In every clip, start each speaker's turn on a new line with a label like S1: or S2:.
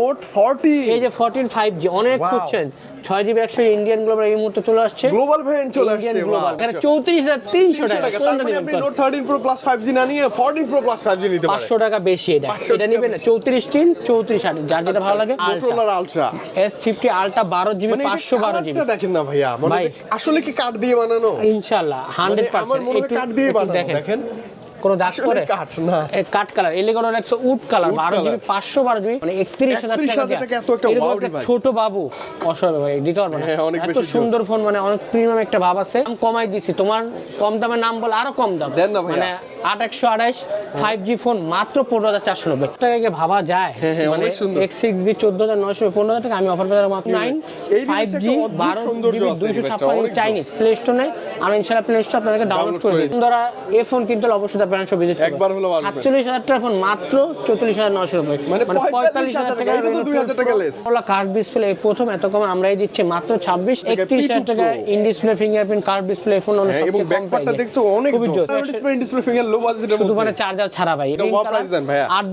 S1: Note 40
S2: এই যে fourteen five G অনেক
S1: Wow.
S2: খুঁজছেন ছয় জিবি একশো ইন্ডিয়ান গ্লোবাল এই মুহূর্তে চলে আসছে।
S1: গ্লোবাল ভেরিয়েন্ট চলে
S2: ইন্ডিয়ান গ্লোবাল. এটা তিনশো টাকা
S1: তার মানে আপনি নোট 13 প্রো প্লাস 5G না নিয়ে 14 প্রো প্লাস 5G নিতে পারেন।
S2: টাকা বেশি এটা
S1: 500
S2: এটা নেবেন না
S1: বেশি।
S2: চৌত্রিশ তিন চৌত্রিশ আট যার যেটা ভালো লাগে
S1: মোটরোলার আলট্রা
S2: এস ফিফটি আলট্রা বারো জিবি
S1: মানে
S2: পাঁচশো বারো জিবি
S1: কালারটা দেখেন না ভাইয়া। মানে আসলে কি কাঠ দিয়ে বানানো?
S2: ইনশাল্লাহ হান্ড্রেড
S1: মানে আমার
S2: পার্সেন্ট
S1: মনে দিয়ে বানানো
S2: দেখেন। কোনো দাগ করে
S1: কাঠ না।
S2: কাঠ কালার এলিগন একশো উড কালার বারো জিবি। পাঁচশো বারো জিবি মানে একত্রিশ হাজার
S1: 31,000 টাকা এত একটা
S2: ছোট বাবু অসহায় ভাই দিতে পারব না এত সুন্দর ফোন মানে অনেক প্রিমিয়াম একটা ভাব আছে। কমাই দিছি তোমার কম দামের নাম বলে আরও কম দাম।
S1: দেন না ভাইয়া।
S2: মানে আট একশো ফাইভ জি ফোন মাত্র পনেরো হাজার চারশো নব্বই। টাকাকে ভাবা যায়।
S1: হ্যাঁ, হ্যাঁ,
S2: মানে এক্স সিক্স বি চোদ্দ হাজার নয়শো পনেরো হাজার টাকা আমি অফার পেলাম নাইন ফাইভ জি বারো দুইশো ছাপ্পান্ন চাইনিজ প্লে স্টোর নেই। আমি ইনশাল্লাহ প্লে স্টোর আপনাদেরকে ডাউনলোড করে দিই। ধরা এ ফোন কিনতে হলে অবশ্যই শপ ভিজিট
S1: একবার আসবেন।
S2: সাতচল্লিশ হাজার টাকা ফোন মাত্র চৌত্রিশ হাজার নয়শো নব্বই।
S1: মানে 45,000 টাকা, এটা তো 2,000 টাকা less।
S2: কার্ড ডিসপ্লে প্রথম এত কম আমরাই দিচ্ছি মাত্র ছাব্বিশ। একত্রিশ হাজার টাকা। In display fingerprint curved display phone অনেক কম
S1: দেখতে অনেক ডিসপ্লে ফিঙ্গার লো বাজেটের
S2: শুধু মানে চার্জার ছাড়া ভাই।
S1: এটা wow price দেন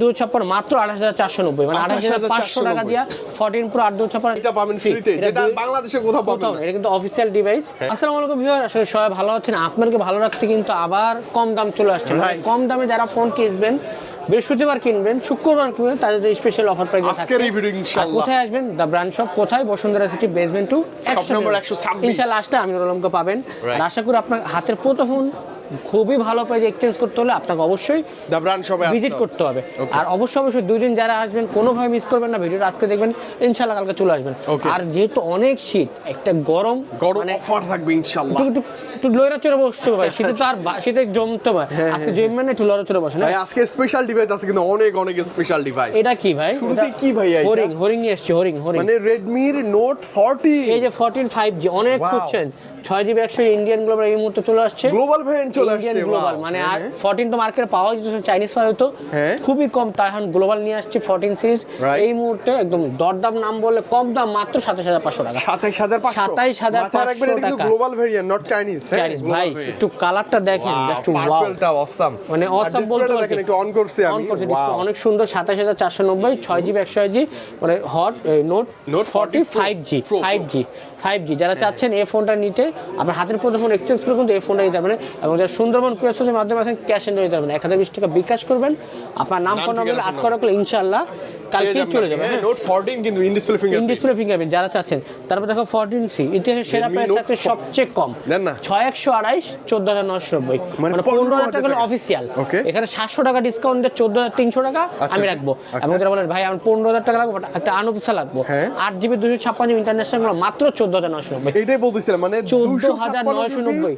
S2: দুই ছাপ্পান্ন মাত্র আঠাশ হাজার চারশো নব্বই। মানে আঠাশ হাজার পাঁচশো টাকা দিয়া ফোরটিন প্রো আট দুই ছাপ্পান্ন
S1: এটা পাবেন ফ্রিতে যেটা বাংলাদেশে কোথাও পাবেন না।
S2: এটা কিন্তু অফিসিয়াল ডিভাইস আসসালামু আলাইকুম ভিউয়ার আসলে সবাই ভালো আছেন? আপনাদেরকে ভালো রাখতে কিন্তু আবার কম দাম চলে আসছে। মানে কম দামে যারা ফোন কিনবেন বৃহস্পতিবার কিনবেন শুক্রবার কিনবেন তাদের স্পেশাল অফার প্রাইস
S1: আজকের এই ভিডিও ইনশাআল্লাহ।
S2: কোথায় আসবেন? দ্য ব্র্যান্ড শপ কোথায়? Bashundhara city basement two
S1: number 126
S2: ইনশাআল্লাহ আসলে আমি আলমকে পাবেন। আর আশা করি আপনার হাতের প্রথম ফোন খুবই ভালো প্রাইস এক্সচেঞ্জ করতে হলে আপনাকে অবশ্যই
S1: শপে
S2: ভিজিট করতে হবে। আর অবশ্যই অবশ্যই দুই দিন যারা আসবেন কোনোভাবে মিস করবেন না ভিডিওটা। আজকে দেখবেন ইনশাল্লাহ কালকে চলে আসবেন। আর যেহেতু অনেক শীত একটা গরম
S1: গরম
S2: মানে
S1: অফার থাকবে ইনশাআল্লাহ।
S2: একটু লয়রা চড়ে বসতে ভাই। শীতে তো আর শীতে জমতে হয় আজকে জমবে না একটু লয়রা চড়ে বসে না?
S1: আজকে স্পেশাল ডিভাইস আছে কিন্তু অনেক অনেক স্পেশাল ডিভাইস
S2: এটা কি ভাই?
S1: শুরুতে কি ভাইয়া এটা?
S2: হরিং হরিং নিয়ে এসছি হরিং হরিং
S1: মানে রেডমির নোট 40
S2: এই যে ফোরটিন ফাইভ জি অনেক
S1: Wow.
S2: খুঁজছেন ছয় জিবি একশো ইন্ডিয়ান গ্লোবাল এই মুহূর্তে চলে আসছে।
S1: গ্লোবাল ভেরিয়েন্ট চলে
S2: ইন্ডিয়ান গ্লোবাল মানে
S1: হ্যাঁ,
S2: আর
S1: হ্যাঁ।
S2: ফোরটিন তো মার্কেটে পাওয়া যেত চাইনিজ পাওয়া যেত
S1: হ্যাঁ।
S2: খুবই কম তাই এখন গ্লোবাল নিয়ে আসছে ফোরটিন সিরিজ এই মুহূর্তে একদম দরদাম নাম বললে কম দাম মাত্র সাতাশ হাজার পাঁচশো টাকা।
S1: 27500
S2: 27,500
S1: মাথায় রাখবেন এটা
S2: টাকা।
S1: Global variant not Chinese
S2: Chinese ভাই একটু কালারটা দেখেন জাস্ট ওয়াও
S1: পার্পলটা অসাম
S2: মানে awesome বলতে
S1: দেখেন একটু অন করছি
S2: অন
S1: আমি।
S2: করছে
S1: Wow.
S2: display অনেক সুন্দর সাতাশ হাজার চারশো নব্বই ছয় জিবি একশো জি মানে hot note
S1: Note
S2: forty
S1: 40
S2: five G five G five G যারা চাচ্ছেন এই ফোনটা নিতে আপনার হাতের প্রথম ফোন এক্সচেঞ্জ করে কিন্তু এই ফোনটা নিতে পারবেন এবং যারা সুন্দরবন ক্রেসের মাধ্যমে আছেন ক্যাশ এন্ড নিতে পারবেন। এক হাজার বিশ টাকা বিকাশ করবেন। আপনার নাম ফোন
S1: নম্বর
S2: নাম্বার আজ করা ইনশাল্লাহ কালকে চলে যাবে
S1: হ্যাঁ নোট 14 কিন্তু in display
S2: in
S1: finger
S2: display fingerprint যারা চাচ্ছেন। তারপর দেখো ফোরটিন সি ইতিহাসের সেরা প্রাইস থাকছে সবচেয়ে কম।
S1: দেন না।
S2: ছয় একশো আড়াইশ চোদ্দ হাজার নশো নব্বই।
S1: মানে
S2: মানে পনেরো হাজার
S1: 15,000
S2: টাকা। হলো
S1: টাকা।
S2: অফিসিয়াল এখানে সাতশো টাকা ডিসকাউন্ট দিয়ে চোদ্দ হাজার তিনশো টাকা
S1: আচ্ছা।
S2: আমি রাখব। এবং যারা বলেন ভাই আমার পনেরো হাজার টাকা লাগবে একটা আনুপিসা লাগবো।
S1: হ্যাঁ।
S2: আট জিবি দুশো ছাপ্পান্ন ইন্টারন্যাশনাল মাত্র চোদ্দ হাজার নশো নব্বই।
S1: এটাই বলতেছিলাম মানে
S2: চোদ্দ হাজার নয়শো নব্বই।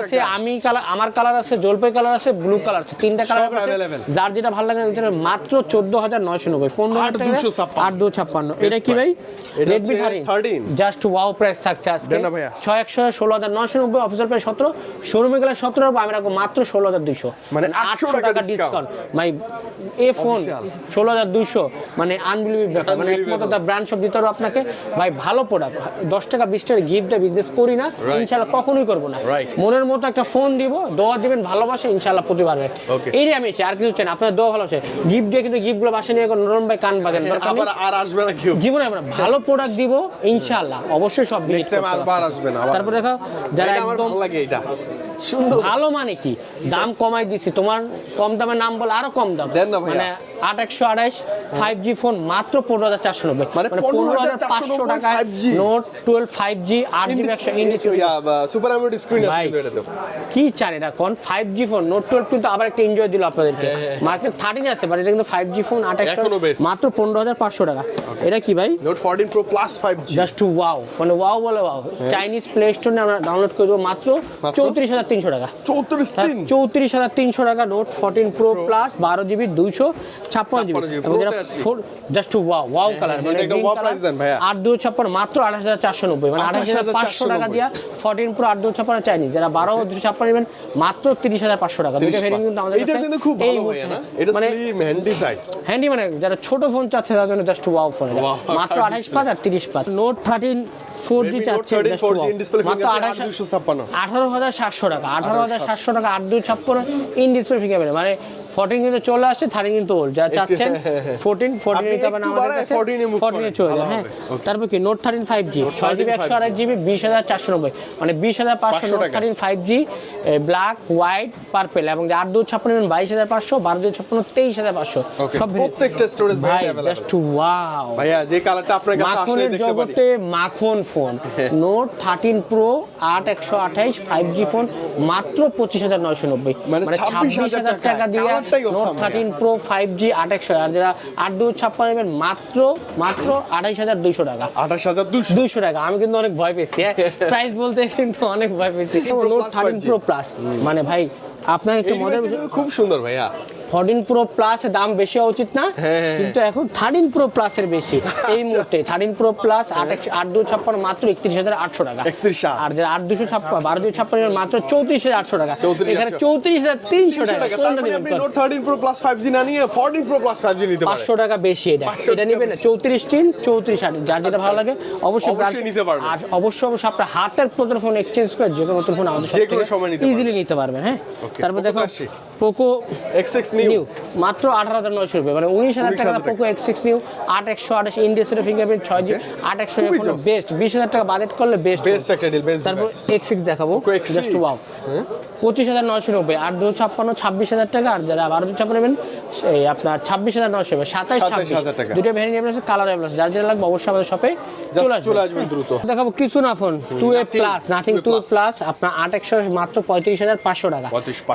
S2: আছে আমি কালার আমার কালার আছে জলপই কালার আছে ব্লু কালার আছে। তিনটা কালার আছে। যার যেটা ভালো লাগে মাত্র চোদ্দ হাজার নয়শো নব্বই পনেরো
S1: আট দুশো ছাপ্পান্ন।
S2: আট ছাপ্পান্ন। এটা কি ভাই? Redmi thirteen just wow price থাকছে আজকে। ছয় একশো ষোলো হাজার নয়শো নব্বই প্রাইস সতেরো। শোরুমে গেলে সতেরো আমি রাখব মাত্র ষোলো হাজার দুইশো।
S1: মানে
S2: আটশো টাকা ডিসকাউন্ট মানে এ ফোন ষোলো হাজার দুইশো মানে আনবিলিভ ব্যাপার। মানে একমাত্র তার ব্র্যান্ড সব দিতে আপনাকে। ভাই ভালো প্রোডাক্ট দশ টাকা বিশ টাকা গিফট বিজনেস করি না. ইনশাল্লাহ কখনোই করব না। মনের মতো একটা ফোন দিব দোয়া দিবেন ভালোবাসে ইনশাল্লাহ
S1: প্রতিবার
S2: এই আমি আর কিছু চাই না। আপনার দোয়া ভালোবাসে। গিফট দিয়ে কিন্তু গিফটগুলো বাসা নিয়ে নরম ভাই কান বাজেন।
S1: আবার আর আসবে না কেউ।
S2: জীবনে আমরা ভালো প্রোডাক্ট দিব ইনশাআল্লাহ। অবশ্যই সব
S1: টাইম আবার আসবে না
S2: তারপর দেখো যারা একদম
S1: ভালো লাগে এটা। সুন্দর।
S2: ভালো মানে কি? দাম কমাই দিছি। তোমার কম দামের নাম বলে আরও কম দাম।
S1: দেন না
S2: মানে আট একশো আড়াইশ ফাইভ জি ফোন মাত্র পনেরো হাজার চারশো নব্বই।
S1: মানে
S2: পনেরো হাজার পাঁচশো
S1: 15,490
S2: টাকায় নোট টুয়েলভ ফাইভ জি আট জিবি একশো
S1: সুপার অ্যামোলেড স্ক্রিন আছে
S2: ভাই কি চান এটা? কোন? Five G phone note twelve কিন্তু আবার একটা এনজয় দিল আপনাদেরকে। মার্কেট থার্টিন আছে বাট এটা কিন্তু ফাইভ জি ফোন আট একশো মাত্র পনেরো হাজার পাঁচশো টাকা। এটা কি ভাই?
S1: Note 14 pro plus five G
S2: just to wow মানে ওয়াও বলে ওয়াও চাইনিজ প্লে স্টোরে আমরা ডাউনলোড করে দেবো মাত্র
S1: মাত্র?
S2: চৌত্রিশ হাজার তিনশো টাকা।
S1: 34
S2: চৌত্রিশ হাজার তিনশো টাকা নোট ফোরটিন প্রো প্লাস বারো জিবি দুইশো ছাপ্পান্ন জিবি।
S1: 56
S2: এবং যারা
S1: Pro তে আসি।
S2: জাস্ট ওয়াও ওয়াও কালার মানে। আট দুই ছাপ্পান্ন মাত্র আঠাশ হাজার চারশো নব্বই। মানে আঠাশ হাজার পাঁচশো টাকা দিয়া ফোরটিন প্রো আট দুই ছাপ্পান্ন চাইনিজ যারা বারো দুশো ছাপ্পান্ন নেবেন মাত্র তিরিশ হাজার পাঁচশো টাকা। ভেরিয়েন্ট কিন্তু আমাদের কাছে
S1: খুব ভালো
S2: মানে
S1: হ্যান্ডি সাইজ
S2: হ্যান্ডি মানে যারা ছোট ফোন চাচ্ছে তাদের জন্য জাস্ট ওয়াও ফোন মাত্র আঠাশ পাঁচ আর তিরিশ পাঁচ। নোট থার্টিন ফোর জি চাচ্ছে
S1: 13
S2: just
S1: 4G
S2: wow।
S1: in display
S2: মাত্র আঠাশ আঠারো হাজার সাতশো টাকা। টাকা আঠারো হাজার সাতশো টাকা আট দুই ছাপ্পান্ন ইন ডিসপ্লে ফিঙ্গারপ্রিন্ট মানে ফোরটিন কিন্তু চলে আসছে থার্টিন কিন্তু ওল্ড যারা চাচ্ছেন ফোরটিন ফোরটিন নিতে পারেন আমাদের কাছে
S1: 14
S2: ফোরটিনে চলে যায় হ্যাঁ। তারপর কি? নোট থার্টিন ফাইভ জি ছয় জিবি একশো আড়াই জিবি বিশ হাজার চারশো নব্বই। মানে বিশ হাজার পাঁচশো note thirteen five G black white purple এবং যে আট দুই ছাপ্পান্ন বাইশ হাজার পাঁচশো বারো দুই ছাপ্পান্ন তেইশ হাজার পাঁচশো সব
S1: প্রত্যেকটা স্টোরেজ
S2: ভাই জাস্ট ওয়াও
S1: ভাইয়া যে কালারটা আপনার কাছে আসলে দেখতে পারি।
S2: মাখন ফোন নোট থার্টিন প্রো আট একশো আঠাইশ ফাইভ জি ফোন মাত্র পঁচিশ হাজার নয়শো নব্বই।
S1: মানে
S2: ছাব্বিশ হাজার
S1: টাকা।
S2: দিয়ে note thirteen pro five G আট একশো। আর যারা আট দু ছাপ্পান্ন নেবেন মাত্র মাত্র আঠাইশ হাজার দুইশো টাকা।
S1: আঠাশ হাজার
S2: দুইশো। টাকা। আমি কিন্তু অনেক ভয় পেয়েছি প্রাইস বলতে কিন্তু অনেক ভয় পেয়েছি। নোট থার্টিন প্রো প্লাস মানে ভাই আপনার একটু মজার
S1: খুব সুন্দর ভাইয়া।
S2: ফোরটিন প্রো প্লাস দাম বেশি হওয়া উচিত না।
S1: হ্যাঁ, হ্যাঁ,
S2: কিন্তু এখন থার্টিন প্রো প্লাসের বেশি। এই মুহূর্তে থার্টিন প্রো প্লাস আট একশো আট দুই ছাপ্পান্ন মাত্র একত্রিশ হাজার আটশো টাকা।
S1: 31,000
S2: আর যারা আট দুশো ছাপ্পান্ন বারো দুই ছাপ্পান্ন মাত্র চৌত্রিশ হাজার আটশো টাকা। এখানে চৌত্রিশ হাজার তিনশো টাকা।
S1: Thirteen pro plus five G না নিয়ে fourteen pro plus five G নিতে
S2: পাঁচশো টাকা বেশি এটা।
S1: 500
S2: এটা নেবেন চৌত্রিশ তিন চৌত্রিশ আট যার যেটা ভালো লাগে অবশ্যই
S1: নিতে পারবেন।
S2: আর অবশ্যই অবশ্যই আপনার হাতের নতুন ফোন এক্সচেঞ্জ করে যে কোনো নতুন ফোন আমাদের ইজিলি নিতে পারবেন। হ্যাঁ? তারপর দেখো। পোকো
S1: এক্স এক্স নিউ
S2: মাত্র আঠারো হাজার নয়শো রুপিয়া মানে উনিশ হাজার টাকা। পোকো এক্স সিক্স নিউ আট একশো আঠাশ ইন্ডিয়াসের ফিঙ্গারপ্রিন্ট ছয় জি আট একশো। বেস্ট বিশ হাজার টাকা বাজেট করলে বেস্ট
S1: বেস্ট একটা ডিল বেস্ট
S2: তারপর এক্স সিক্স দেখাবো। জাস্ট ওয়াও পঁচিশ হাজার নয়শো নব্বই আট দু ছাপ্পান্ন ছাব্বিশ হাজার টাকা। আর যারা বারো দু ছাপ্পান্ন নেবেন সেই আপনার ছাব্বিশ হাজার নয়শো নব্বই সাতাইশ ছাব্বিশ।
S1: 27,000 টাকা।
S2: দুটো ভ্যারিয়েন্ট নেবেন কালার অ্যাভেলেবল যার যেটা লাগবে অবশ্যই আমাদের শপে চলে আসবে।
S1: আসবেন দ্রুত।
S2: দেখাবো কিছু না phone two A plus nothing two. Plus আপনার আট একশো মাত্র পঁয়ত্রিশ হাজার পাঁচশো টাকা।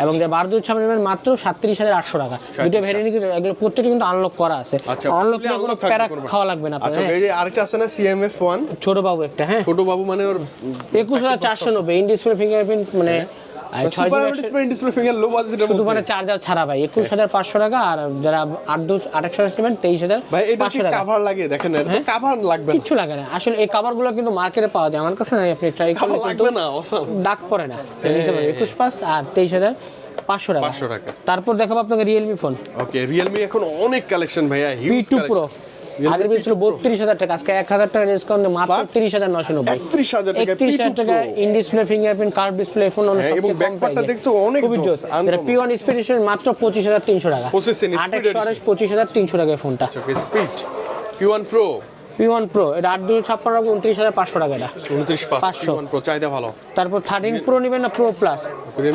S2: এবং যে বারো দু নেবেন মাত্র সাতত্রিশ হাজার আটশো টাকা। দুটো ভ্যারিয়েন্ট এগুলো প্রত্যেকটি কিন্তু আনলক করা আছে।
S1: আচ্ছা
S2: আনলক কোনো প্যারা খাওয়া লাগবে না
S1: আচ্ছা
S2: হ্যাঁ।
S1: এই যে আরেকটা আছে না সিএমএফ ওয়ান
S2: ছোট বাবু একটা হ্যাঁ।
S1: ছোট বাবু মানে ওর
S2: একুশ হাজার চারশো নব্বই ইন ডিসপ্লে ফিঙ্গারপ্রিন্ট মানে শুধু মানে চার্জার ছাড়া ভাই একুশ হাজার পাঁচশো টাকা আর যারা আট দু আট একশো নেবেন তেইশ হাজার পাঁচশো টাকা।
S1: কভার লাগে? দেখেন না এটা
S2: হ্যাঁ?
S1: কভার লাগবে না।
S2: কিচ্ছু লাগে না। আসলে এই কাভারগুলো কিন্তু মার্কেটে পাওয়া যায়। আমার কাছে নাই আপনি ট্রাই করলে
S1: না অসাম
S2: দাগ পড়ে না। নিতে পারবেন একুশ পাঁচ আর তেইশ হাজার। পাঁচশো টাকা।
S1: 500 টাকা।
S2: তারপর দেখাবো আপনাকে রিয়েলমি ফোন
S1: ওকে রিয়েলমি এখন অনেক কালেকশন ভাইয়া
S2: পি টু প্রো আগের বিল ছিল বত্রিশ হাজার টাকা আজকে এক হাজার টাকা ডিসকাউন্ট মাত্র। তিরিশ হাজার নশো নব্বই।
S1: 31,000 টাকা
S2: একত্রিশ হাজার টাকা। In display fingerprint curve display phone অনেক
S1: হ্যাঁ, এবং
S2: সবচেয়ে কম
S1: back part টা
S2: প্রাইসে
S1: দেখতে অনেক জোস, uncommon।
S2: পি ওয়ান মাত্র পঁচিশ হাজার তিনশো টাকা।
S1: 25 এর
S2: আট
S1: speed
S2: একশো আঠাশ পঁচিশ হাজার তিনশো টাকা ফোনটা
S1: speed P1 Pro
S2: P one pro এটা আট দুশো ছাপ্পান্ন টাকা উনত্রিশ হাজার পাঁচশো টাকা এটা।
S1: 29
S2: 500
S1: P1 Pro চাহিদা ভালো।
S2: তারপর থার্টিন প্রো নেবেন না প্রো প্লাস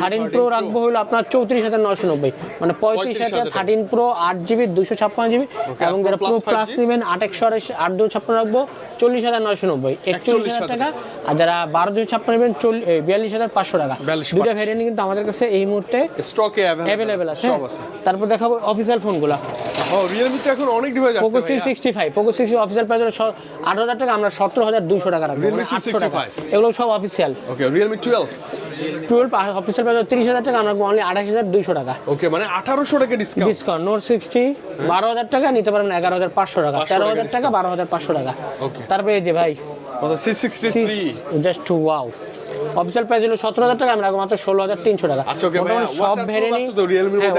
S2: থার্টিন প্রো রাখব হলো আপনার চৌত্রিশ হাজার নশো নব্বই। মানে পঁয়ত্রিশ হাজার থার্টিন প্রো আট জিবি দুশো ছাপ্পান্ন জিবি এবং যারা প্রো প্লাস নেবেন আট একশো আট দুশো ছাপ্পান্ন রাখব চল্লিশ হাজার নশো নব্বই। একচল্লিশ হাজার টাকা। আর যারা বারো দুশো ছাপ্পান্ন নেবেন বিয়াল্লিশ হাজার পাঁচশো টাকা।
S1: 42,500
S2: দুটা ভ্যারিয়েন্ট কিন্তু আমাদের কাছে এই মুহূর্তে
S1: স্টকে
S2: অ্যাভেলেবেল আছে তারপর দেখাবো অফিসিয়াল ফোনগুলো
S1: ও রিয়েলমি তো এখন অনেক ডিভাইস আছে
S2: Poco C sixty five Poco sixty official price হলো আট হাজার টাকা আমরা সতেরো হাজার দুশো টাকা রাখব। আটশো টাকা। এগুলো সব official
S1: okay Realme 12
S2: twelve official price তিরিশ হাজার টাকা আমরা অনলি আঠাশ হাজার দুইশো টাকা।
S1: ওকে মানে 1800 টাকা ডিসকাউন্ট
S2: ডিসকাউন্ট নোট সিক্সটি বারো হাজার টাকা নিতে পারবেন এগারো হাজার পাঁচশো টাকা। তেরো হাজার টাকা বারো হাজার পাঁচশো টাকা. তারপরে এই যে ভাই
S1: কত 663
S2: জাস্ট ওয়াও অফিসিয়াল প্রাইস হলো সতেরো হাজার টাকা আমরা মাত্র ষোলো হাজার তিনশো টাকা।
S1: আচ্ছা,
S2: সব ভেরিয়েন্ট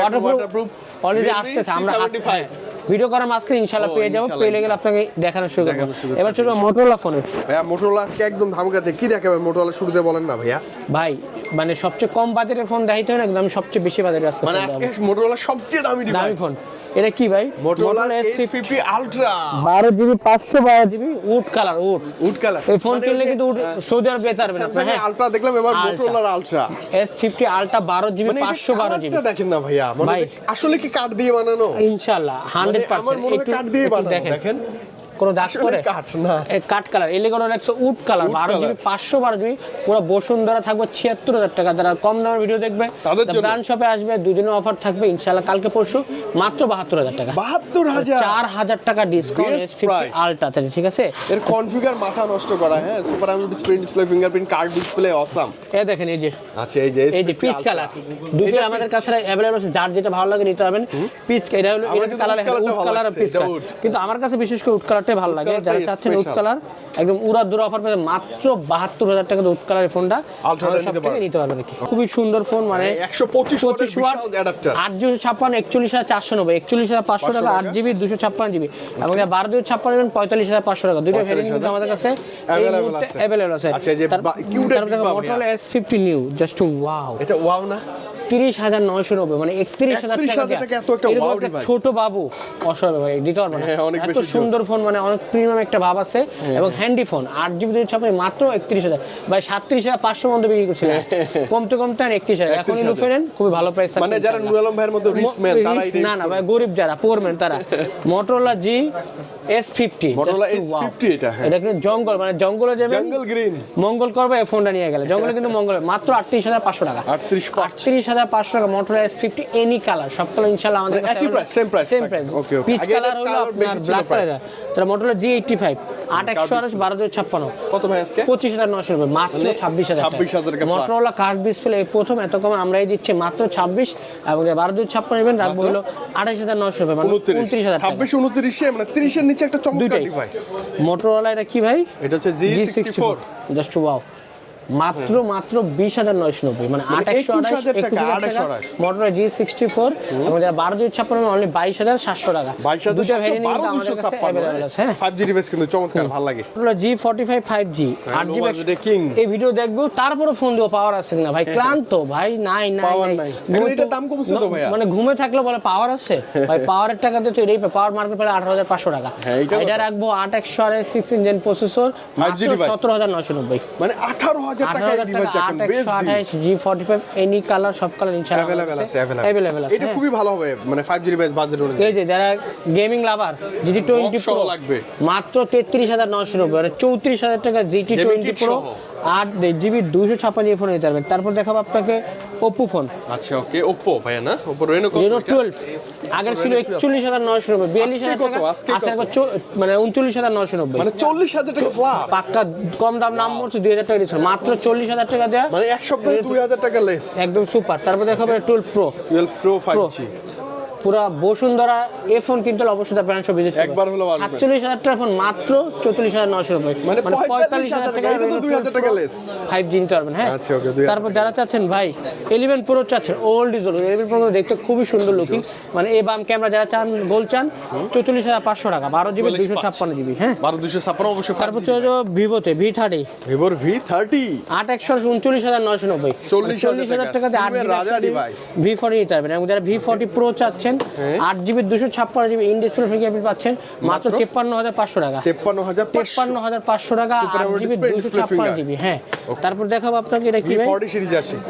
S1: waterproof?
S2: অলরেডি আসতেছে আমরা
S1: C75
S2: হ্যাঁ, ভিডিও করার মাঝখানে ইনশাল্লাহ পেয়ে যাব। পেয়ে গেলে আপনাকে দেখানো শুরু করব এবার চলবে মোটরোলা ফোনে
S1: ভাইয়া মোটরোলা আজকে একদম ধামক আছে। কি দেখাবেন মোটরোলা শুরুতে বলেন না ভাইয়া।
S2: ভাই মানে সবচেয়ে কম বাজেটের ফোন দেখাইতে হয় না একদম সবচেয়ে বেশি বাজেটের আজকে
S1: মানে আজকে। মোটরোলা সবচেয়ে দামি
S2: দামি ফোন এটা কি ভাই?
S1: মোটরোলা
S2: এস
S1: S50 আলট্রা
S2: বারো জিবি পাঁচশো বারো GB wood colour wood.
S1: Wood colour.
S2: এই ফোন কিনলে কিন্তু উড সৌদি আরব যেতে পারবেন আপনি হ্যাঁ।
S1: আলট্রা দেখলাম এবার। মোটরোলার আলট্রা
S2: এস ফিফটি আলট্রা বারো জিবি
S1: মানে
S2: পাঁচশো বারো জিবি।
S1: কালারটা দেখেন না ভাইয়া। মানে আসলে কি কাঠ দিয়ে বানানো?
S2: ইনশাল্লাহ হান্ড্রেড
S1: মানে আমার
S2: পার্সেন্ট
S1: কাঠ দিয়ে বানানো।
S2: দেখেন। কোনো দাগ করে
S1: না।
S2: কালার। এলিগনের উড কালার বারো জিবি পাঁচশো বারো জিবি পুরো বসুন্ধরা থাকবে ছিয়াত্তর হাজার টাকা। যারা কম দামের ভিডিও দেখবে শপে আসবে দুদিনের অফার থাকবে ইনশাল্লাহ কালকে পরশু মাত্র বাহাত্তর হাজার টাকা।
S1: বাহাত্তর হাজার?
S2: চার হাজার টাকা ডিসকাউন্ট ঠিক আছে?
S1: এর কনফিগার মাথা নষ্ট করা হ্যাঁ? Super AMOLED display display fingerprint card display awesome
S2: এ দেখেন এই যে।
S1: আচ্ছা এই যে
S2: এই যে পিচ কালার দুটো আমাদের কাছে অ্যাভেলেবল আছে যার যেটা ভালো লাগে নিতে পারবেন। পিচ এটা হলো
S1: আমার
S2: এটা কালার উড কালার পিচ। কিন্তু আমার কাছে বিশেষ করে উড কালারটা কালারটাই ভালো লাগে যারা চাচ্ছেন উড কালার একদম উড়া দুরা অফার পেয়ে মাত্র বাহাত্তর হাজার টাকা উড কালারের ফোনটা।
S1: নিতে পারবেন।
S2: খুবই সুন্দর ফোন মানে
S1: একশো পঁচিশ
S2: পঁচিশ ওয়াট
S1: অ্যাডাপ্টার
S2: আট দুশো ছাপ্পান্ন একচল্লিশ হাজার চারশো নব্বই একচল্লিশ হাজার পাঁচশো টাকা আট জিবি দুশো ছাপ্পান্ন জিবি। এবং বারো দুশো ছাপ্পান্ন নেবেন পঁয়তাল্লিশ হাজার পাঁচশো টাকা। দুটো ভ্যারিয়েন্ট কিন্তু আমাদের কাছে। অ্যাভেলেবল আছে।
S1: আচ্ছা,
S2: Motorola S fifty new just wow
S1: এটা ওয়াও না?
S2: তিরিশ হাজার নয়শো নব্বই মানে একত্রিশ হাজার টাকা
S1: এত একটা।
S2: ছোট বাবু অসহায় ভাই দিতে পারব না
S1: হ্যাঁ,
S2: এত সুন্দর ফোন মানে অনেক প্রিমিয়াম একটা ভাব আছে এবং হ্যান্ডি ফোন আট জিবি মাত্র একত্রিশ হাজার। ভাই সাতত্রিশ হাজার পাঁচশো মধ্যে বিক্রি করছিল কমতে কমতে আর একত্রিশ হাজার। এখন লুফে নেন খুবই ভালো প্রাইস
S1: মানে যারা নুর আলম ভাইয়ের মতো রিচ ম্যান তারা
S2: না না ভাই গরিব যারা পোর ম্যান তারা। Motorola G S fifty
S1: Motorola S50 এটা, হ্যাঁ।
S2: এটা কিন্তু জঙ্গল মানে জঙ্গলে যাবেন
S1: জঙ্গল গ্রিন
S2: মঙ্গল করবে এই ফোনটা নিয়ে গেলে। জঙ্গলে কিন্তু মঙ্গল মাত্র আটত্রিশ হাজার পাঁচশো টাকা।
S1: 38 পাঁচ।
S2: আটত্রিশ হাজার পাঁচশো টাকা Motorola S fifty any colour সব কালার ইনশাল্লাহ আমাদের
S1: মানে একই price, same price
S2: same price
S1: okay.
S2: Peach colour হলো আপনার ব্ল্যাক কালার তাহলে মোটরোলা জি এইটটি ফাইভ আট একশো আঠাশ বারো দুই ছাপ্পান্ন।
S1: কত ভাই আজকে?
S2: পঁচিশ হাজার নশো নব্বই মাত্র
S1: মানে
S2: ছাব্বিশ হাজার
S1: 26,000 টাকা flat।
S2: মোটরোলা কার্ড ডিসপ্লে প্রথম এত কম আমরাই দিচ্ছি মাত্র ছাব্বিশ এবং বারো দুই ছাপ্পান্ন নেবেন রাখব হলো আঠাশ হাজার নশো নব্বই মানে
S1: উনত্রিশ।
S2: হাজার
S1: ছাব্বিশ উনত্রিশে মানে তিরিশের নিচে একটা চমৎকার ডিভাইস
S2: মোটরোলা এটা কি ভাই?
S1: এটা হচ্ছে G sixty four
S2: just wow মাত্র মাত্র বিশ হাজার নয়শো নব্বই মানে
S1: মানে
S2: আট একশো
S1: 21,000 টাকা, 28,000
S2: মোটর জি সিক্সটি ফোর এবং যারা বারো দুই ছাপ্পান্ন অনলি বাইশ হাজার সাতশো টাকা।
S1: বাইশ হাজার
S2: হ্যাঁ?
S1: ফাইভ জি ডিভাইস কিন্তু চমৎকার ভালো লাগে।
S2: G forty five five G আট
S1: এ king।
S2: এই ভিডিও দেখব তারপরে ফোন দিব পাওয়ার আছে কিনা? ভাই ক্লান্ত ভাই নাই নাই
S1: দাম কমছে তো ভাইয়া।
S2: মানে ঘুমে থাকলে বলে পাওয়ার আছে? ভাই পাওয়ারের টাকা তো এটাই পাওয়ার মার্কেট পেলে আঠারো হাজার পাঁচশো টাকা।
S1: হ্যাঁ,
S2: এটা রাখব আট একশো আর সিক্স ইঞ্জিন প্রসেসর সতেরো হাজার নয়শো নব্বই।
S1: মানে আঠারো হাজার টাকা ডিভাইস এখন best
S2: G forty five any colour সব কালার ইনশাল্লাহ
S1: অ্যাভেলেবেল আছে
S2: অ্যাভেলেবেল আছে
S1: এটা
S2: হ্যাঁ।
S1: খুবই ভালো হবে মানে ফাইভ জি ডিভাইস বাজেট অনুযায়ী
S2: এই যে যারা gaming lover GT twenty pro
S1: লাগবে।
S2: মাত্র তেত্রিশ হাজার নশো নব্বই মানে চৌত্রিশ হাজার টাকা জিটি টোয়েন্টি প্রো। আট জিবি দুশো ছাপ্পান্ন ফোন নিতে পারবেন। তারপর দেখাবো আপনাকে ওপো ফোন
S1: আচ্ছা ওকে ওপ্পো ভাইয়া না? ওপ্পো রেনো
S2: রেনো টুয়েলভ আগের ছিল একচল্লিশ হাজার নয়শো নব্বই বিয়াল্লিশ হাজার
S1: আজকে কত? আজকে
S2: মানে উনচল্লিশ হাজার নয়শো নব্বই।
S1: মানে চল্লিশ হাজার টাকা ফ্ল্যাট
S2: পাক্কা কম দাম নাম পড়ছে দুই হাজার টাকা ডিসকাউন্ট মাত্র চল্লিশ হাজার টাকা দেওয়া
S1: মানে এক সপ্তাহে দুই হাজার টাকা লেস
S2: একদম সুপার তারপর দেখাবো twelve pro
S1: twelve pro five G
S2: পুরা বসুন্ধরা এ ফোন কিনতে হলে অবশ্যই ব্রাঞ্চ ভিজিট
S1: একবার আসবেন।
S2: সাতচল্লিশ হাজার টাকা ফোন মাত্র চৌচল্লিশ হাজার নশো নব্বই।
S1: মানে পঁয়তাল্লিশ হাজার টাকা দুই হাজার টাকা লেস
S2: ফাইভ জি নিতে পারবেন হ্যাঁ?
S1: আচ্ছা, okay, 2000
S2: তারপর যারা চাচ্ছেন ভাই প্রো চাচ্ছেন ওল্ড ইজ ইলেভেন প্রো দেখতে খুবই সুন্দর লুকিং মানে এই বাম ক্যামেরা যারা চান গোল চান চৌচল্লিশ হাজার পাঁচশো টাকা বারো জিবি দুশো ছাপ্পান্ন জিবি হ্যাঁ?
S1: বারো দুশো ছাপ্পান্ন অবশ্যই
S2: তারপর চলে ভিভোতে ভি থার্টি
S1: ভিভোর ভি থার্টি
S2: আট একশো উনচল্লিশ হাজার নয়শো নব্বই।
S1: 40,000
S2: হাজার টাকা। আট। ভি ফোর্টি নিতে পারবেন। এবং যারা ভি ফোর্টি প্রো চাচ্ছেন আট জিবি দুশো ছাপ্পান্ন জিবি ইন ডিসপ্লে ফিঙ্গারপ্রিন্ট পাচ্ছেন। মাত্র? তেপ্পান্ন হাজার পাঁচশো টাকা।
S1: তেপ্পান্ন হাজার
S2: তেপ্পান্ন হাজার পাঁচশো টাকা আট জিবি দুশো ছাপ্পান্ন জিবি হ্যাঁ। তারপর দেখাবো আপনাকে এটা কি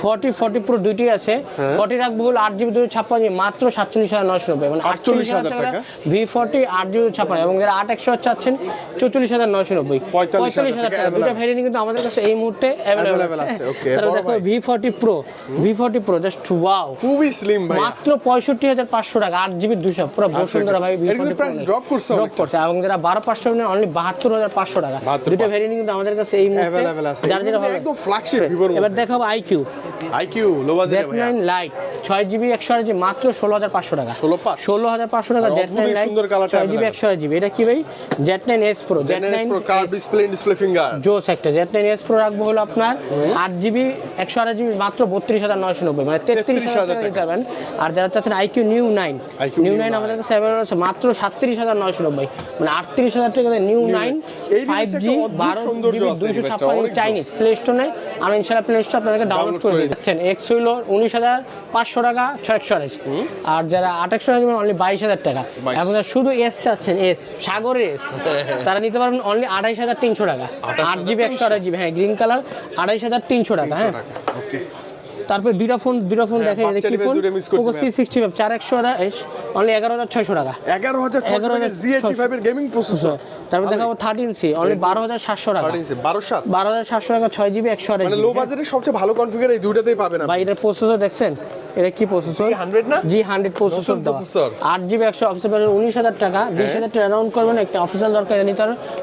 S1: ফর্টি
S2: ফর্টি প্রো দুইটি আছে। ফর্টি রাখব হলো আট জিবি দুশো ছাপ্পান্ন জিবি মাত্র সাতচল্লিশ হাজার নশো নব্বই। মানে আটচল্লিশ হাজার টাকা। ভি ফর্টি আট জিবি দুশো ছাপ্পান্ন। এবং যারা আট একশো চাচ্ছেন চৌচল্লিশ হাজার নশো নব্বই।
S1: 45,000
S2: হাজার
S1: টাকা
S2: দুটো। ভ্যারিয়েন্ট কিন্তু আমাদের কাছে এই মুহূর্তে অ্যাভেলেবল আছে।
S1: আছে,
S2: তারপর দেখো V forty pro V forty pro just wow
S1: খুবই স্লিম ভাই।
S2: মাত্র পঁয়ষট্টি হাজার পাঁচশো টাকা আট জিবি দুশো পুরো বসুন্ধরা ভাই
S1: কিন্তু করছে
S2: ড্রপ করছে এবং যারা বারো পাঁচশো অনলি বাহাত্তর হাজার পাঁচশো টাকা। দুটো কিন্তু আমাদের কাছে এই মুহূর্তে যার যেটা
S1: এগুলো একদম flagship
S2: এবার
S1: মধ্যে।
S2: দেখাবো iQOO
S1: iQOO low budget
S2: nine lite ছয় জিবি একশো আট মাত্র ষোলো হাজার পাঁচশো টাকা।
S1: 16,500
S2: ষোলো হাজার পাঁচশো টাকা
S1: আর
S2: নাইন লাইট ছয় জিবি একশো আট জিবি। এটা কি ভাই? Z nine S pro Z nine
S1: display display finger
S2: জোস একটা। জেড নাইন এস প্রো রাখব হলো আপনার আট জিবি একশো আট জিবি মাত্র বত্রিশ হাজার নয়শো নব্বই। মানে তেত্রিশ হাজার টাকা আর যারা চাচ্ছেন iQOO new nine. New nine আমাদের কাছে অ্যাভেলেবল আছে মাত্র সাতত্রিশ হাজার নয়শো নব্বই। মানে আটত্রিশ হাজার টাকা নিউ নাইন। ফাইভ জি বারো
S1: টা,
S2: ছাপ্পান্ন চাইনিজ প্লে স্টোর নেই। আমি ইনশাল্লাহ প্লে স্টোর আপনাদেরকে ডাউনলোড করে দিচ্ছেন এক্স হইল উনিশ হাজার পাঁচশো টাকা ছয় একশো আঠাশ আর যারা আঠাশশো টাকা অনলি বাইশ হাজার টাকা। যারা শুধু এস চাচ্ছেন এস সাগরের এস তারা নিতে পারবেন অনলি আঠাইশ হাজার তিনশো টাকা। আট জিবি একশো আঠাশ জিবি হ্যাঁ গ্রিন কালার আড়াইশ হাজার তিনশো টাকা হ্যাঁ। তারপর দুইটা ফোন দুইটা ফোন কি phone Poco C sixty five চার একশো অনলি এগারো হাজার ছয়শো টাকা।
S1: এগারো হাজার ছশো টাকা জি এইটি ফাইভের গেমিং প্রসেসর
S2: তারপর দেখাবো থার্টিন সি অনলি বারো হাজার সাতশো টাকা।
S1: বারো সাত।
S2: বারো হাজার সাতশো টাকা ছয় জিবি একশো আঠাশ
S1: মানে লো বাজেটের সবচেয়ে ভালো কনফিগার এই দুইটাতেই পাবেন
S2: ভাই এটার প্রসেসর দেখছেন? এটা কি প্রসেসর
S1: না?
S2: G hundred processor
S1: processor।
S2: আট জিবি একশো অফিসিয়াল উনিশ হাজার টাকা। বিশ হাজার টাকা অ্যারাউন্ড করবেন একটা অফিসিয়াল দরকার এটা নিতে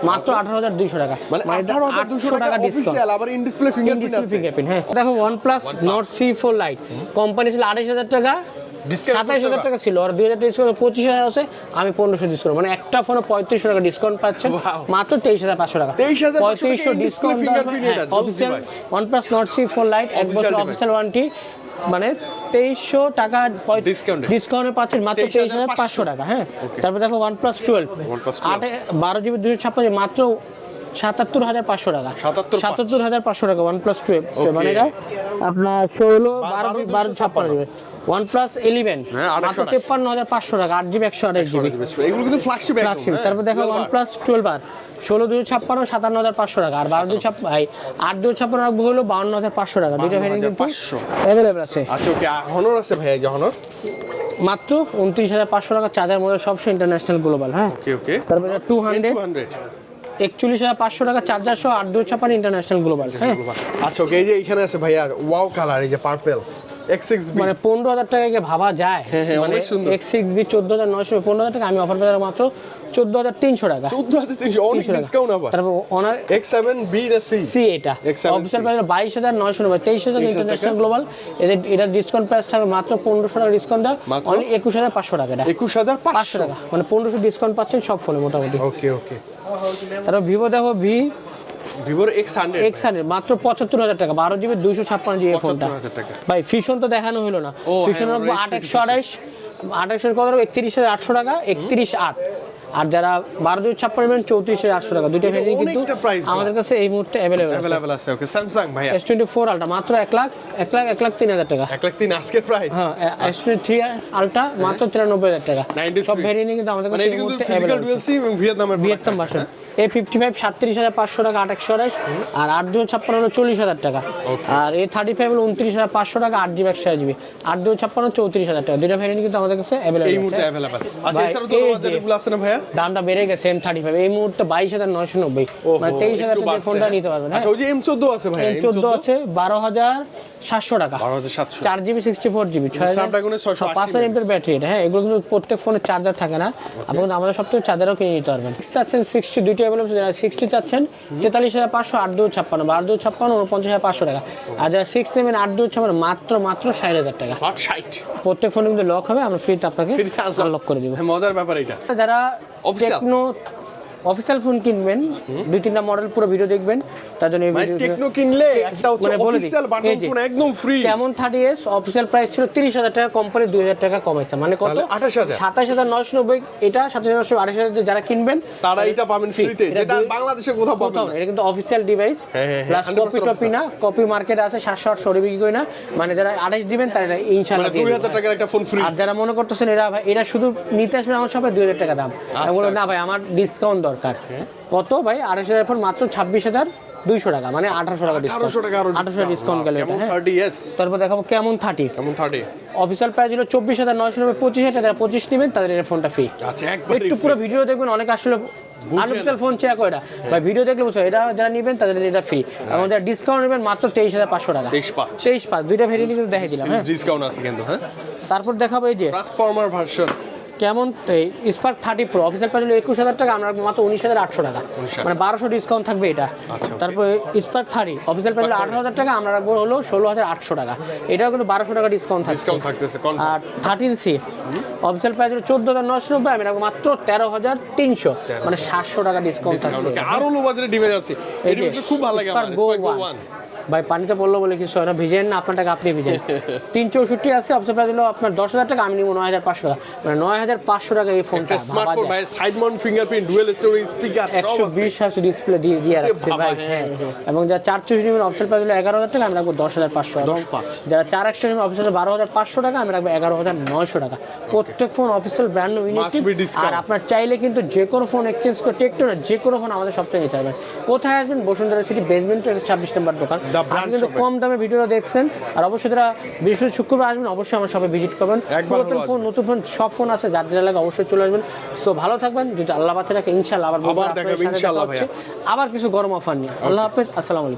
S2: মাত্র আঠারো হাজার দুইশো টাকা।
S1: মানে
S2: এটা
S1: আঠারো হাজার দুশো টাকা
S2: ডিসকাউন্ট
S1: আবার ইন ডিসপ্লে ফিঙ্গারপ্রিন্ট
S2: ফিঙ্গারপ্রিন্ট হ্যাঁ। দেখো OnePlus Nord C four lite company ছিল হাজার টাকা হাজার টাকা ছিল। আর দুই হাজার ডিসকাউন্ট পঁচিশ হাজার আছে আমি পনেরোশো ডিসকাউন্ট মানে একটা ফোনে পঁয়ত্রিশশো টাকা ডিসকাউন্ট পাচ্ছেন। মাত্র তেইশ হাজার পাঁচশো টাকা।
S1: 23,500
S2: পঁয়ত্রিশশো discount official OnePlus Nord C four lite এক বছর অফিসিয়াল ওয়ারেন্টি মানে তেইশশো টাকা। ডিসকাউন্টে পাচ্ছেন মাত্র তেইশ হাজার পাঁচশো টাকা হ্যাঁ। তারপর দেখো ওয়ান প্লাস টুয়েলভ আট বারো জিবি দুশো ছাপ্পান্ন মাত্র সাতাত্তর হাজার পাঁচশো টাকা। সাতাত্তর হাজার পাঁচশো টাকা ওয়ান প্লাস টুয়েলভ. মানে এটা আপনার ষোলো বারো
S1: বারো
S2: ছাপ্পান্ন। ওয়ান প্লাস ইলেভেন
S1: হ্যাঁ,
S2: মাত্র তেপ্পান্ন হাজার পাঁচশো টাকা আট জিবি একশো আঠাশ জিবি।
S1: এগুলো কিন্তু ফ্ল্যাগশিপ
S2: ফ্ল্যাগশিপ তারপর দেখো ওয়ান প্লাস টুয়েলভ আর। ষোলো দুশো ছাপ্পান্ন সাতান্ন হাজার পাঁচশো টাকা। আর বারো দুশো ছাপ্পান্ন আট দুশো ছাপ্পান্ন রাখব হলো বাউন্ন হাজার পাঁচশো টাকা। দুইটা ভ্যারিয়েন্ট কিন্তু
S1: 52,500
S2: অ্যাভেলেবেল আছে।
S1: আচ্ছা ওকে হনর আছে ভাইয়া যে হনর
S2: মাত্র উনত্রিশ হাজার পাঁচশো টাকা চার্জার মধ্যে সবসময় ইন্টারন্যাশনাল গ্লোবাল হ্যাঁ।
S1: ওকে ওকে
S2: তারপরে টু হান্ড্রেড
S1: 200
S2: একচল্লিশ হাজার পাঁচশো টাকা চার্জার সহ আট দুশো ছাপ্পান্ন ইন্টারন্যাশনাল গ্লোবাল হ্যাঁ?
S1: আচ্ছা ওকে এই যে এখানে আছে ভাইয়া ওয়াও কালার এই যে পার্পল
S2: মানে পনেরো হাজার টাকাকে ভাবা যায়।
S1: হ্যাঁ, হ্যাঁ,
S2: মানে এক্স সিক্স বি চোদ্দ হাজার নয়শো পনেরো হাজার টাকা আমি অফার পেলাম মাত্র চোদ্দ হাজার তিনশো টাকা।
S1: চোদ্দ হাজার তিনশো অনেক ডিসকাউন্ট আবার।
S2: তারপর Honor
S1: X seven B C
S2: C এটা। অফিসিয়াল প্রাইস বাইশ হাজার নয়শো নব্বই তেইশ হাজার ইন্টারন্যাশনাল গ্লোবাল এদের এটা ডিসকাউন্ট প্রাইস থাকবে মাত্র পনেরোশো টাকা ডিসকাউন্ট দেওয়া। অনলি একুশ হাজার পাঁচশো টাকা এটা।
S1: একুশ হাজার
S2: পাঁচশো। টাকা। মানে পনেরোশো ডিসকাউন্ট পাচ্ছেন সব ফোনে মোটামুটি।
S1: ওকে ওকে।
S2: তারপর ভিভো দেখো ভি
S1: ভিভোর এক্স হান্ড্রেড
S2: এক্স হান্ড্রেড মাত্র পঁচাত্তর হাজার টাকা বারো জিবি দুইশো ছাপ্পান্ন জিবি ফোনটা ভাই ফিশন তো দেখানো হলো না। ফিশন আট একশো আঠাইশ আঠাইশের কত একত্রিশ হাজার আটশো টাকা একত্রিশ আট। আর যারা বারো দুই ছাপ্পান্ন নেবেন চৌত্রিশ হাজার আটশো টাকা দুইটা ভ্যারিয়েন্ট কিন্তু
S1: ভাই।
S2: আমাদের কাছে এই মুহূর্তে অ্যাভেলেবেল আছে।
S1: ওকে স্যামসাং ভাইয়া।
S2: এস টোয়েন্টি ফোর আলটা মাত্র এক লাখ এক লাখ এক লাখ তিন হাজার টাকা।
S1: এক লাখ তিন আজকের প্রাইস
S2: হ্যাঁ এস টোয়েন্টি থ্রি আলটা মাত্র তিরানব্বই হাজার টাকা।
S1: 93
S2: সব ভ্যারিয়েন্ট কিন্তু আমাদের
S1: মানে
S2: কাছে এই মুহূর্তে
S1: ভিয়েতনামের
S2: Vietnam version A fifty five সাতত্রিশ হাজার পাঁচশো টাকা আট একশো আঠাশ আর আট দুশো ছাপ্পান্ন হলো চল্লিশ হাজার টাকা। আর এ থার্টি ফাইভ হলো উনত্রিশ হাজার পাঁচশো টাকা আট জিবি একশো জিবি। আট দুশো ছাপ্পান্ন চৌত্রিশ হাজার টাকা। দুইটা ভ্যারিয়েন্ট কিন্তু আমাদের কাছে
S1: এই
S2: অ্যাভেলেবেল
S1: মুহূর্তে অ্যাভেলেবল আচ্ছা এছাড়াও তো
S2: এই
S1: আছে না ভাইয়া?
S2: দামটা বেড়ে গেছে এম থার্টি ফাইভ এই মুহূর্তে বাইশ হাজার নয়শো নব্বই। মানে তেইশ হাজার টাকা ফোনটা
S1: হ্যাঁ।
S2: নিতে পারবেন হ্যাঁ?
S1: আচ্ছা ওই যে এম চোদ্দ আছে ভাইয়া
S2: এম চোদ্দ আছে বারো হাজার সাতশো টাকা।
S1: বারো হাজার সাতশো।
S2: চার জিবি সিক্সটি ফোর জিবি ছয়
S1: Snapdragon-এর 680
S2: পাঁচ হাজার এমপের ব্যাটারি এটা হ্যাঁ এগুলো কিন্তু প্রত্যেক ফোনে চার্জার থাকে না। আপনি কিন্তু আমাদের সব থেকে চার্জারও কিনে নিতে পারবেন। সিক্স চাচ্ছেন সিক্সটি দুইটি অ্যাভেলেবল যারা সিক্সটি চাচ্ছেন তেতাল্লিশ হাজার পাঁচশো আট দু ছাপ্পান্ন আট দু ছাপ্পান্ন উনপঞ্চাশ হাজার পাঁচশো টাকা। আর যারা সিক্স নেবেন আট দু ছাপ্পান্ন মাত্র মাত্র ষাট হাজার টাকা।
S1: ষাট।
S2: প্রত্যেক ফোনে কিন্তু লক হবে আমরা ফ্রিতে আপনাকে। আনলক করে দিব।
S1: হ্যাঁ, মজার ব্যাপার এটা
S2: যারা
S1: Official?
S2: টেকনো অফিসিয়াল ফোন কিনবেন দুই তিনটা মডেল পুরো ভিডিও দেখবেন তার জন্য এই
S1: মানে
S2: ভিডিও
S1: টেকনো কিনলে একটা হচ্ছে
S2: মানে বলে দিই,
S1: অফিসিয়াল বাটন ফোন একদম ফ্রি
S2: কেমন থার্টি এস অফিসিয়াল প্রাইস ছিল তিরিশ হাজার টাকা কোম্পানি দুই হাজার টাকা কমাইছে মানে কত?
S1: তাহলে 28,000
S2: সাতাশ হাজার নয়শো নব্বই এটা সাতাশ হাজার যারা কিনবেন
S1: তারা এটা পাবেন ফ্রিতে যেটা বাংলাদেশে কোথাও পাবেন
S2: এটা কিন্তু অফিসিয়াল ডিভাইস প্লাস
S1: 100%
S2: কপি টপি না কপি মার্কেট আছে সাতশো আটশো বিক্রি করি না। মানে যারা আঠাশ দিবেন তারা
S1: মানে
S2: ইনশাল্লাহ
S1: দুই হাজার টাকার একটা ফোন ফ্রি
S2: আর যারা মনে করতেছেন এরা ভাই এরা শুধু নিতে আসবে আমার সবাই দুই হাজার টাকা দাম। আমি বললাম না ভাই আমার ডিসকাউন্ট দরকার। কত ভাই? আড়াইশো হাজার ফোন মাত্র ছাব্বিশ হাজার দুইশো টাকা মানে আঠারোশো টাকা
S1: আঠারোশো টাকা
S2: আঠারোশো ডিসকাউন্ট গেল এটা হ্যাঁ? তারপর দেখাবো কেমন থার্টি
S1: কেমন থার্টি
S2: অফিসিয়াল প্রাইস হলো চব্বিশ হাজার নয়শো নব্বই পঁচিশ হাজার যারা পঁচিশ নেবেন তাদের এই ফোনটা ফ্রি একটু পুরো ভিডিও দেখবেন অনেক আসলে আনঅফিসিয়াল ফোন চেক এটা। ভাই ভিডিও দেখলে বুঝছ এটা যারা নেবেন তাদের এটা ফ্রি এবং যারা ডিসকাউন্ট নেবেন মাত্র তেইশ হাজার পাঁচশো টাকা। তেইশ পাঁচ। দুইটা ভেরিয়েন্ট কিন্তু দেখে দিলাম হ্যাঁ।
S1: ডিসকাউন্ট আছে কিন্তু হ্যাঁ।
S2: তারপর দেখাবো এই যে
S1: ট্রান্সফর্মার ভার্সন
S2: কেমন স্পার্ক থার্টি প্রো প্রাইস হলো একুশ হাজার টাকা আমরা মাত্র উনিশ হাজার আটশো টাকা। মানে বারোশো ডিসকাউন্ট থাকবে এটা।
S1: আচ্ছা.
S2: তারপরে স্পার্ক থার্টি অফিসিয়াল প্রাইস হলো আঠারো হাজার টাকা আমরা রাখব হলো ষোলো হাজার আটশো টাকা। এটাও কিন্তু বারোশো টাকা ডিসকাউন্ট থাকছে। আর থার্টিন সি অফিসিয়াল প্রাইস হলো চোদ্দ হাজার নশো নব্বই আমি রাখব মাত্র তেরো হাজার তিনশো। মানে সাতশো টাকা ডিসকাউন্ট থাকছে।
S1: আরও লো বাজারে ডিভাইস আছে। খুব ভালো লাগে আমার
S2: ভাই পানিতে পড়ল বলে কিছু হয় না ভিজেন না আপনার টাকা আপনি ভিজেন। তিন চৌষট্টি আছে অফিসের প্রাইস হলো আপনার দশ হাজার টাকা আমি নিবো নয় হাজার পাঁচশো টাকা। মানে নয় হাজার পাঁচশো টাকা এই ফোনটা
S1: স্মার্টফোন ভাই side mount fingerprint dual storage speaker
S2: একশো বিশ হাজার ডিসপ্লে দিয়ে দিয়ে রাখছে ভাই
S1: হ্যাঁ,
S2: এবং যারা চার চৌষট্টি নেবেন অফিসের প্রাইস হলো এগারো হাজার টাকা আমি রাখব দশ হাজার পাঁচশো যারা চার একশো নেবেন অফিসের বারো হাজার পাঁচশো টাকা আমি রাখব এগারো হাজার নয়শো টাকা। প্রত্যেক ফোন অফিসিয়াল ব্র্যান্ড ইউনিটি আর আপনার চাইলে কিন্তু যে কোনো ফোন এক্সচেঞ্জ করে টেকটো না যে কোনো ফোন আমাদের সপ্তাহে নিতে পারবেন কোথায় আসবেন? বসুন্ধরা সিটি বেসমেন্ট ছাব্বিশ নম্বর দোকান। আপনি কিন্তু কম দামে ভিডিওটা দেখছেন। আর অবশ্যই যারা বৃহস্পতি শুক্রবার আসবেন অবশ্যই আমার সবাই ভিজিট করবেন। নতুন ফোন নতুন ফোন সব ফোন আছে যার যার লাগে অবশ্যই চলে আসবেন। সো ভালো থাকবেন যদি আল্লাহ বাচ্চা রাখে ইনশাল্লাহ আবার। আবার কিছু গরম অফার নিয়ে। আল্লাহ হাফেজ আসসালামু আলাইকুম।